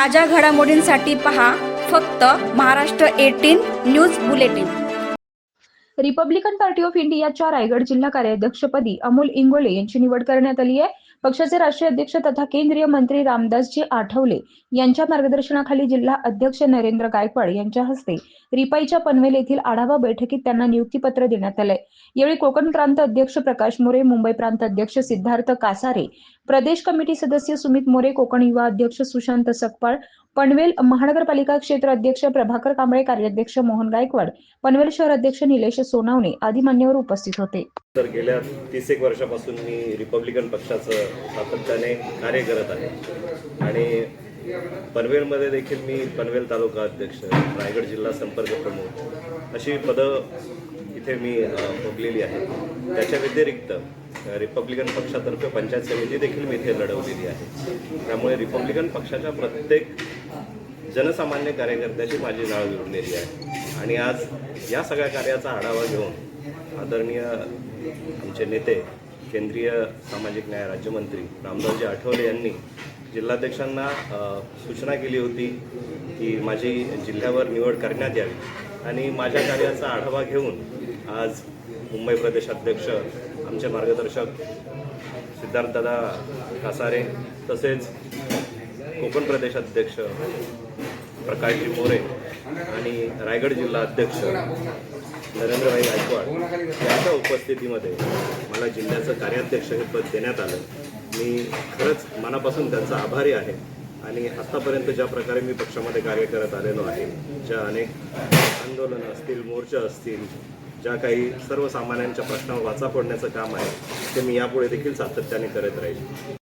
ताज्या घडामोडींसाठी पहा फक्त Maharashtra eighteen news bulletin. Republican party of इंडियाच्या रायगड जिल्हा कार्याध्यक्षपदी अमोल इंगोले यांची निवड करण्यात आली आहे. पक्षाचे राष्ट्रीय अध्यक्ष तथा केंद्रीय मंत्री रामदासजी आठवले यांच्या मार्गदर्शनाखाली जिल्हा अध्यक्ष नरेंद्र गायकवाड यांच्या हस्ते रिपाईच्या पनवेल येथील आढावा बैठकीत त्यांना नियुक्तीपत्र देण्यात आलंय. यावेळी कोकण प्रांत अध्यक्ष प्रकाश मोरे मुंबई प्रांत अध्यक्ष सिद्धार्थ कासारे प्रदेश कमिटी सदस्य सुमित मोरे कोकण युवा अध्यक्ष सुशांत सकपाळ पनवेल महानगरपालिका क्षेत्र अध्यक्ष प्रभाकर कांबळे कार्याध्यक्ष मोहन गायकवाड पनवेल शहर अध्यक्ष निलेश सोनावणे आदी मान्यवर उपस्थित होते. तर गेल्या तीस एक वर्षापासून मी रिपब्लिकन पक्षाचं सातत्याने कार्य करत आहे. आणि पनवेलमध्ये देखील मी पनवेल तालुका अध्यक्ष रायगड जिल्हा संपर्क प्रमुख अशी पदं इथे मी भोगलेली आहे त्याच्या व्यतिरिक्त रिपब्लिकन पक्षातर्फे पंचायत समिती देखील मी इथे लढवलेली आहे. त्यामुळे रिपब्लिकन पक्षाच्या प्रत्येक जनसामान्य कार्यकर्त्याची माझी नाळ जुळलेली आहे. आणि आज या सगळ्या कार्याचा आढावा घेऊन आदरणीय आमचे नेते केंद्रीय सामाजिक न्याय राज्यमंत्री रामदासजी आठवले यांनी जिल्हाध्यक्षांना सूचना केली होती की माझी जिल्ह्यावर निवड करण्यात यावी. आणि माझ्या कार्याचा आढावा घेऊन आज मुंबई प्रदेशाध्यक्ष आमचे मार्गदर्शक सिद्धार्थदादा कासारे तसेच कोकण प्रदेश अध्यक्ष प्रकाशजी मोरे आणि रायगड जिल्हा अध्यक्ष नरेंद्रभाई गायकवाड यांच्या उपस्थितीमध्ये मला जिल्ह्याचं कार्याध्यक्ष हे पद देण्यात आलं. मी खरंच मनापासून त्यांचा आभारी आहे आणि आत्तापर्यंत ज्या प्रकारे मी पक्षामध्ये कार्य करत आलेलो आहे ज्या अनेक आंदोलनं असतील मोर्चा असतील ज्या काही सर्वसामान्यांच्या प्रश्नावर वाचा फोडण्याचं काम आहे ते मी यापुढे देखील सातत्याने करत राहील.